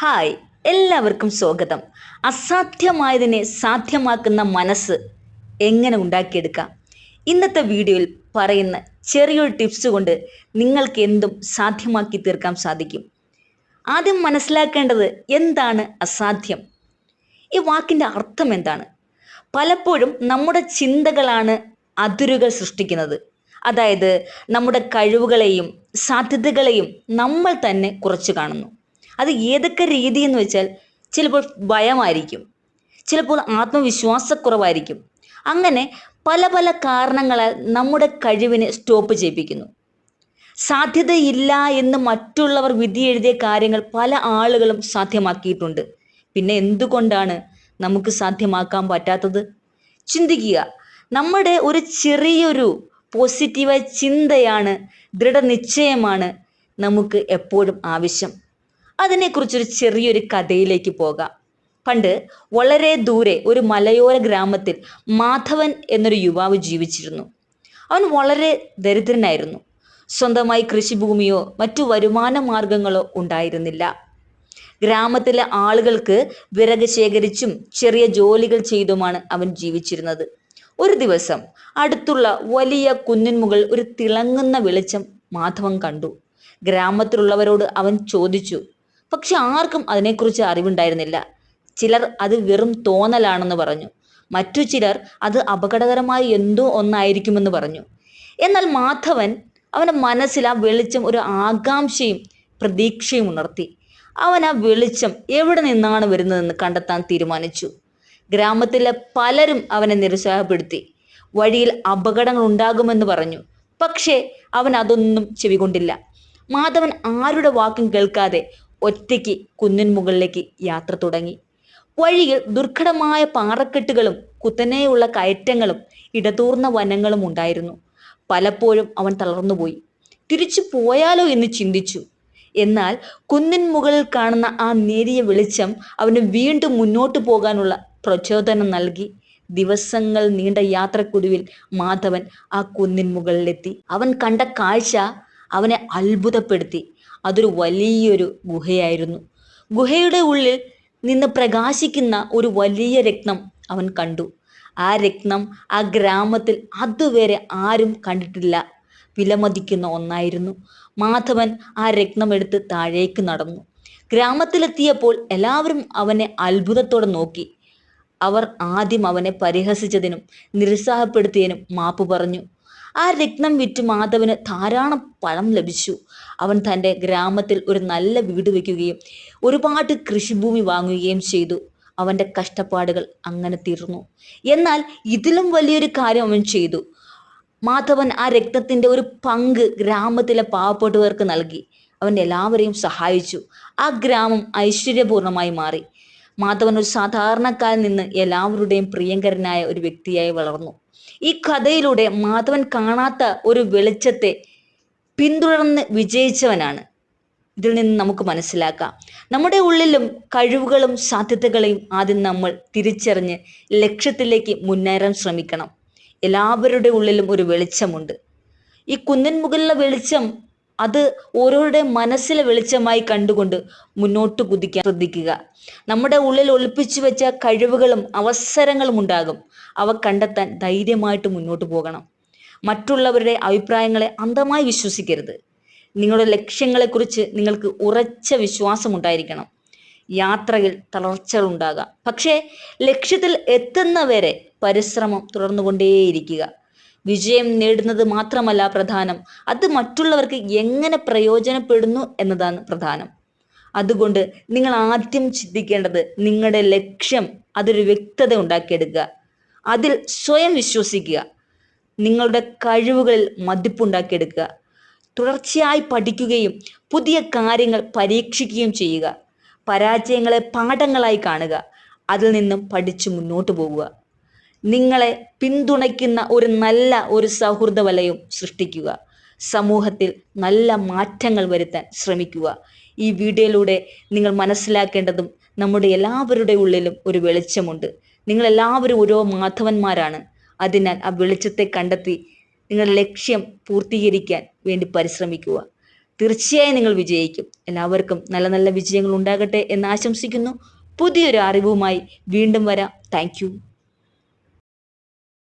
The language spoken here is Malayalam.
ഹായ് എല്ലാവർക്കും സ്വാഗതം. അസാധ്യമായതിനെ സാധ്യമാക്കുന്ന മനസ്സ് എങ്ങനെ ഉണ്ടാക്കിയെടുക്കാം? ഇന്നത്തെ വീഡിയോയിൽ പറയുന്ന ചെറിയൊരു ടിപ്സ് കൊണ്ട് നിങ്ങൾക്ക് എന്തും സാധ്യമാക്കി തീർക്കാൻ സാധിക്കും. ആദ്യം മനസ്സിലാക്കേണ്ടത് എന്താണ് അസാധ്യം? ഈ വാക്കിന്റെ അർത്ഥം എന്താണ്? പലപ്പോഴും നമ്മുടെ ചിന്തകളാണ് അതിരുകൾ സൃഷ്ടിക്കുന്നത്. അതായത് നമ്മുടെ കഴിവുകളെയും സാധ്യതകളെയും നമ്മൾ തന്നെ കുറച്ച് കാണുന്നു. അത് ഏതൊക്കെ രീതി എന്ന് വെച്ചാൽ ചിലപ്പോൾ ഭയമായിരിക്കും ചിലപ്പോൾ ആത്മവിശ്വാസക്കുറവായിരിക്കും. അങ്ങനെ പല പല കാരണങ്ങളാൽ നമ്മുടെ കഴിവിനെ സ്റ്റോപ്പ് ചെയ്യിപ്പിക്കുന്നു. സാധ്യതയില്ല എന്ന് മറ്റുള്ളവർ വിധി എഴുതിയ കാര്യങ്ങൾ പല ആളുകളും സാധ്യമാക്കിയിട്ടുണ്ട്. പിന്നെ എന്തുകൊണ്ടാണ് നമുക്ക് സാധ്യമാക്കാൻ പറ്റാത്തത്? ചിന്തിക്കുക നമ്മുടെ ഒരു ചെറിയൊരു പോസിറ്റീവായ ചിന്തയാണ് ദൃഢനിശ്ചയമാണ് നമുക്ക് എപ്പോഴും ആവശ്യം. അതിനെക്കുറിച്ചൊരു ചെറിയൊരു കഥയിലേക്ക് പോകാം. പണ്ട് വളരെ ദൂരെ ഒരു മലയോര ഗ്രാമത്തിൽ മാധവൻ എന്നൊരു യുവാവ് ജീവിച്ചിരുന്നു. അവൻ വളരെ ദരിദ്രനായിരുന്നു. സ്വന്തമായി കൃഷിഭൂമിയോ മറ്റു വരുമാന മാർഗങ്ങളോ ഉണ്ടായിരുന്നില്ല. ഗ്രാമത്തിലെ ആളുകൾക്ക് വിറക് ശേഖരിച്ചും ചെറിയ ജോലികൾ ചെയ്തുമാണ് അവൻ ജീവിച്ചിരുന്നത്. ഒരു ദിവസം അടുത്തുള്ള വലിയ കുന്നിൻമുകൾ ഒരു തിളങ്ങുന്ന വെളിച്ചം മാധവൻ കണ്ടു. ഗ്രാമത്തിലുള്ളവരോട് അവൻ ചോദിച്ചു പക്ഷെ ആർക്കും അതിനെക്കുറിച്ച് അറിവുണ്ടായിരുന്നില്ല. ചിലർ അത് വെറും തോന്നലാണെന്ന് പറഞ്ഞു. മറ്റു ചിലർ അത് അപകടകരമായ എന്തോ ഒന്നായിരിക്കുമെന്ന് പറഞ്ഞു. എന്നാൽ മാധവൻ അവന്റെ മനസ്സിൽ ആ വെളിച്ചം ഒരു ആകാംക്ഷയും പ്രതീക്ഷയും ഉണർത്തി. അവൻ ആ വെളിച്ചം എവിടെ നിന്നാണ് വരുന്നതെന്ന് കണ്ടെത്താൻ തീരുമാനിച്ചു. ഗ്രാമത്തിലെ പലരും അവനെ നിരുത്സാഹപ്പെടുത്തി. വഴിയിൽ അപകടങ്ങൾ ഉണ്ടാകുമെന്ന് പറഞ്ഞു. പക്ഷേ അവൻ അതൊന്നും ചെവികൊണ്ടില്ല. മാധവൻ ആരുടെ വാക്കും കേൾക്കാതെ ഒറ്റയ്ക്ക് കുന്നിൻ മുകളിലേക്ക് യാത്ര തുടങ്ങി. വഴിയിൽ ദുർഘടമായ പാറക്കെട്ടുകളും കുത്തനെയുള്ള കയറ്റങ്ങളും ഇടതൂർന്ന വനങ്ങളും ഉണ്ടായിരുന്നു. പലപ്പോഴും അവൻ തളർന്നുപോയി. തിരിച്ചു പോയാലോ? എന്ന് ചിന്തിച്ചു. എന്നാൽ കുന്നിൻ മുകളിൽ കാണുന്ന ആ നേരിയ വെളിച്ചം അവന് വീണ്ടും മുന്നോട്ട് പോകാനുള്ള പ്രചോദനം നൽകി. ദിവസങ്ങൾ നീണ്ട യാത്രക്കൊടുവിൽ മാധവൻ ആ കുന്നിൻ മുകളിലെത്തി. അവൻ കണ്ട കാഴ്ച അവനെ അത്ഭുതപ്പെടുത്തി. അതൊരു വലിയൊരു ഗുഹയായിരുന്നു. ഗുഹയുടെ ഉള്ളിൽ നിന്ന് പ്രകാശിക്കുന്ന ഒരു വലിയ രക്തം അവൻ കണ്ടു. ആ രക്തം ആ ഗ്രാമത്തിൽ അതുവരെ ആരും കണ്ടിട്ടില്ല. വിലമതിക്കുന്ന ഒന്നായിരുന്നു. മാധവൻ ആ രത്നമെടുത്ത് താഴേക്ക് നടന്നു. ഗ്രാമത്തിലെത്തിയപ്പോൾ എല്ലാവരും അവനെ അത്ഭുതത്തോടെ നോക്കി. അവർ ആദ്യം അവനെ പരിഹസിച്ചതിനും നിരുത്സാഹപ്പെടുത്തിയതിനും മാപ്പ് പറഞ്ഞു. ആ രത്നം വിറ്റ് മാധവന് ധാരാളം പണം ലഭിച്ചു. അവൻ തന്റെ ഗ്രാമത്തിൽ ഒരു നല്ല വീട് വയ്ക്കുകയും ഒരുപാട് കൃഷിഭൂമി വാങ്ങുകയും ചെയ്തു. അവന്റെ കഷ്ടപ്പാടുകൾ അങ്ങനെ തീർന്നു. എന്നാൽ ഇതിലും വലിയൊരു കാര്യം അവൻ ചെയ്തു. മാധവൻ ആ രക്തത്തിന്റെ ഒരു പങ്ക് ഗ്രാമത്തിലെ പാവപ്പെട്ടവർക്ക് നൽകി. അവൻ എല്ലാവരെയും സഹായിച്ചു. ആ ഗ്രാമം ഐശ്വര്യപൂർണമായി മാറി. മാധവൻ ഒരു സാധാരണക്കാരിൽ നിന്ന് എല്ലാവരുടെയും പ്രിയങ്കരനായ ഒരു വ്യക്തിയായി വളർന്നു. ഈ കഥയിലൂടെ മാധവൻ കാണാത്ത ഒരു വെളിച്ചത്തെ പിന്തുടർന്ന് വിജയിച്ചവനാണ്. ഇതിൽ നിന്ന് നമുക്ക് മനസ്സിലാക്കാം. നമ്മുടെ ഉള്ളിലും കഴിവുകളും സാധ്യതകളെയും ആദ്യം നമ്മൾ തിരിച്ചറിഞ്ഞ് ലക്ഷ്യത്തിലേക്ക് മുന്നേറാൻ ശ്രമിക്കണം. എല്ലാവരുടെ ഉള്ളിലും ഒരു വെളിച്ചമുണ്ട്. ഈ കുന്നിൻ മുകളിലെ വെളിച്ചം അത് ഓരോരുടെ മനസ്സിലെ വെളിച്ചമായി കണ്ടുകൊണ്ട് മുന്നോട്ട് കുതിക്കാൻ ശ്രദ്ധിക്കുക. നമ്മുടെ ഉള്ളിൽ ഒളിപ്പിച്ചു വെച്ച കഴിവുകളും അവസരങ്ങളും ഉണ്ടാകും. അവ കണ്ടെത്താൻ ധൈര്യമായിട്ട് മുന്നോട്ട് പോകണം. മറ്റുള്ളവരുടെ അഭിപ്രായങ്ങളെ അന്ധമായി വിശ്വസിക്കരുത്. നിങ്ങളുടെ ലക്ഷ്യങ്ങളെക്കുറിച്ച് നിങ്ങൾക്ക് ഉറച്ച വിശ്വാസം ഉണ്ടായിരിക്കണം. യാത്രയിൽ തളർച്ചകൾ ഉണ്ടാകാം. പക്ഷേ ലക്ഷ്യത്തിൽ എത്തുന്നവരെ പരിശ്രമം തുടർന്നുകൊണ്ടേയിരിക്കുക. വിജയം നേടുന്നത് മാത്രമല്ല പ്രധാനം. അത് മറ്റുള്ളവർക്ക് എങ്ങനെ പ്രയോജനപ്പെടുന്നു എന്നതാണ് പ്രധാനം. അതുകൊണ്ട് നിങ്ങൾ ആദ്യം ചിന്തിക്കേണ്ടത് നിങ്ങളുടെ ലക്ഷ്യം അതൊരു വ്യക്തത ഉണ്ടാക്കിയെടുക്കുക. അതിൽ സ്വയം വിശ്വസിക്കുക. നിങ്ങളുടെ കഴിവുകളിൽ മതിപ്പുണ്ടാക്കിയെടുക്കുക തുടർച്ചയായി പഠിക്കുകയും പുതിയ കാര്യങ്ങൾ പരീക്ഷിക്കുകയും ചെയ്യുക. പരാജയങ്ങളെ പാഠങ്ങളായി കാണുക. അതിൽ നിന്നും പഠിച്ചു മുന്നോട്ട് പോകുക നിങ്ങളെ പിന്തുണയ്ക്കുന്ന ഒരു നല്ല ഒരു സൗഹൃദ വലയം സൃഷ്ടിക്കുക. സമൂഹത്തിൽ നല്ല മാറ്റങ്ങൾ വരുത്താൻ ശ്രമിക്കുക. ഈ വീഡിയോയിലൂടെ നിങ്ങൾ മനസ്സിലാക്കേണ്ടതും നമ്മുടെ എല്ലാവരുടെ ഉള്ളിലും ഒരു വെളിച്ചമുണ്ട്. നിങ്ങൾ എല്ലാവരും ഓരോ മാധവന്മാരാണ്. അതിനാൽ ആ വെളിച്ചത്തെ കണ്ടെത്തി നിങ്ങളുടെ ലക്ഷ്യം പൂർത്തീകരിക്കാൻ വേണ്ടി പരിശ്രമിക്കുക. തീർച്ചയായും നിങ്ങൾ വിജയിക്കും. എല്ലാവർക്കും നല്ല നല്ല വിജയങ്ങൾ ഉണ്ടാകട്ടെ എന്ന് ആശംസിക്കുന്നു. പുതിയൊരു അറിവുമായി വീണ്ടും വരാം. താങ്ക്